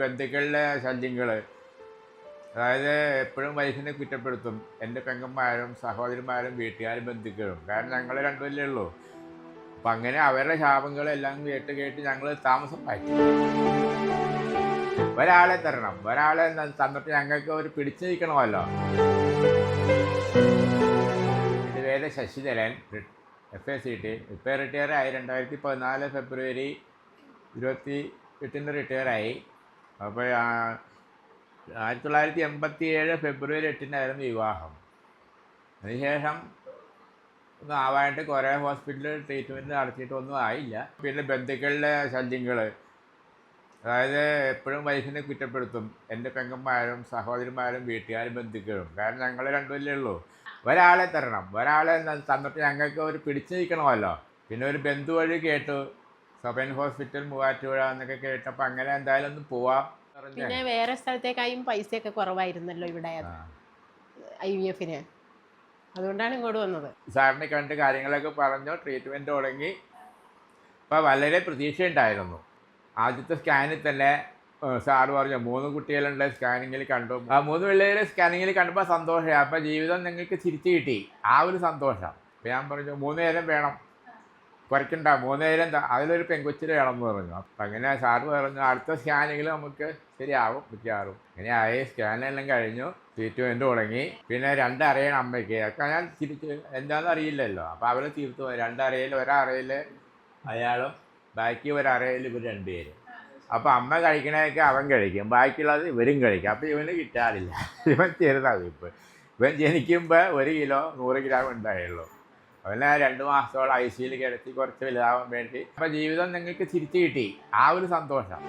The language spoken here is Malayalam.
ബന്ധുക്കളുടെ ശല്യങ്ങൾ അതായത് എപ്പോഴും വൈഫിനെ കുറ്റപ്പെടുത്തും. എന്റെ പെങ്ങന്മാരും സഹോദരന്മാരും വീട്ടുകാരും ബന്ധുക്കളും. കാരണം ഞങ്ങൾ രണ്ടുപല്ലേ ഉള്ളൂ. അപ്പം അങ്ങനെ അവരുടെ ശാപങ്ങളെല്ലാം കേട്ട് കേട്ട് ഞങ്ങൾ താമസം മാറ്റി. ഒരാളെ തരണം. ഒരാളെ തന്നിട്ട് ഞങ്ങൾക്ക് ഒരു പിടിച്ചു നിൽക്കണമല്ലോ. എന്റെ പേര് Sasidharan. F A C T. ഇപ്പോൾ റിട്ടയർ ആയി രണ്ടായിരത്തി പതിനാല് ഫെബ്രുവരി ഇരുപത്തി എട്ടിന് റിട്ടയർ ആയി അപ്പോൾ ആയിരത്തി തൊള്ളായിരത്തി എൺപത്തി ഏഴ് ഫെബ്രുവരി എട്ടിനായിരുന്നു വിവാഹം. അതിനുശേഷം ഒന്നും ആവാനായിട്ട് കുറേ ഹോസ്പിറ്റലിൽ ട്രീറ്റ്മെന്റ് നടത്തിയിട്ടൊന്നും ആയില്ല. പിന്നെ ബന്ധുക്കളുടെ ശല്യങ്ങൾ അതായത് എപ്പോഴും വൈഫിനെ കുറ്റപ്പെടുത്തും. എന്റെ പെങ്ങന്മാരും സഹോദരന്മാരും വീട്ടുകാരും ബന്ധുക്കളും. കാരണം ഞങ്ങൾ രണ്ടുപല്ലേ ഉള്ളൂ. ഒരാളെ തരണം. ഒരാളെ തന്നിട്ട് ഞങ്ങൾക്ക് ഒരു പിടിച്ചു നിൽക്കണമല്ലോ പിന്നെ ഒരു ബന്ധു വഴി കേട്ടു. സബൻ ഹോസ്പിറ്റൽ മൂവാറ്റുപുഴ എന്നൊക്കെ കേട്ടപ്പോൾ അങ്ങനെ എന്തായാലും ഒന്ന് പോവാം പിന്നെ വേറെ സ്ഥലത്തേക്കായും പൈസയൊക്കെ കുറവായിരുന്നല്ലോ ഇവിടെ. ഐ വി എഫിന്. അതുകൊണ്ടാണ് ഇങ്ങോട്ട് വന്നത്. സാറിനെ കണ്ട് കാര്യങ്ങളൊക്കെ പറഞ്ഞു ട്രീറ്റ്മെന്റ് തുടങ്ങി. അപ്പോൾ വളരെ പ്രതീക്ഷയുണ്ടായിരുന്നു. ആദ്യത്തെ സ്കാനിൽ തന്നെ സാർ സാറ് പറഞ്ഞു മൂന്ന് കുട്ടികളുണ്ട് സ്കാനിങ്ങിൽ കണ്ടു. ആ മൂന്ന് പിള്ളേരെ സ്കാനിങ്ങിൽ കണ്ടപ്പോൾ സന്തോഷമായി. അപ്പോൾ ജീവിതം നിങ്ങൾക്ക് തിരിച്ചു കിട്ടി. ആ ഒരു സന്തോഷം. അപ്പോൾ ഞാൻ പറഞ്ഞു മൂന്ന് നേരം വേണം. കുറയ്ക്കണ്ട. മൂന്ന് നേരം അതിലൊരു പെങ്കൊച്ചിന് ഇളന്ന് പറഞ്ഞു. അപ്പം അങ്ങനെ സാറ് പറഞ്ഞു അടുത്ത സ്കാനിങ്ങിൽ നമുക്ക് ശരിയാവും മിക്കവാറും. അങ്ങനെ ആയി സ്കാനെല്ലാം കഴിഞ്ഞു ട്രീറ്റ്മെന്റ് തുടങ്ങി. പിന്നെ രണ്ടറിയണം അമ്മയ്ക്ക്. ഒക്കെ ഞാൻ തിരിച്ച് എന്താണെന്ന് അറിയില്ലല്ലോ. അപ്പോൾ അവരെ തീർത്തു രണ്ടറയിൽ ഒരറയിൽ അയാളും ബാക്കി ഒരറയിൽ ഇവർ രണ്ടുപേരും. അപ്പോൾ അമ്മ കഴിക്കണതൊക്കെ അവൻ കഴിക്കും. ബാക്കിയുള്ളത് ഇവരും കഴിക്കും. അപ്പോൾ ഇവന് കിട്ടാറില്ല. ഇവൻ ചെറുതാണ് ഇപ്പം. ഇവൻ ജനിക്കുമ്പോൾ ഒരു കിലോ നൂറ് ഗ്രാം ഉണ്ടായുള്ളൂ. അവനെ രണ്ട് മാസത്തോളം ഐ സിയിൽ കിടത്തി കുറച്ച് വലുതാവാൻ വേണ്ടി. അപ്പൊ ജീവിതം നിങ്ങൾക്ക് തിരിച്ചു കിട്ടി. ആ ഒരു സന്തോഷം.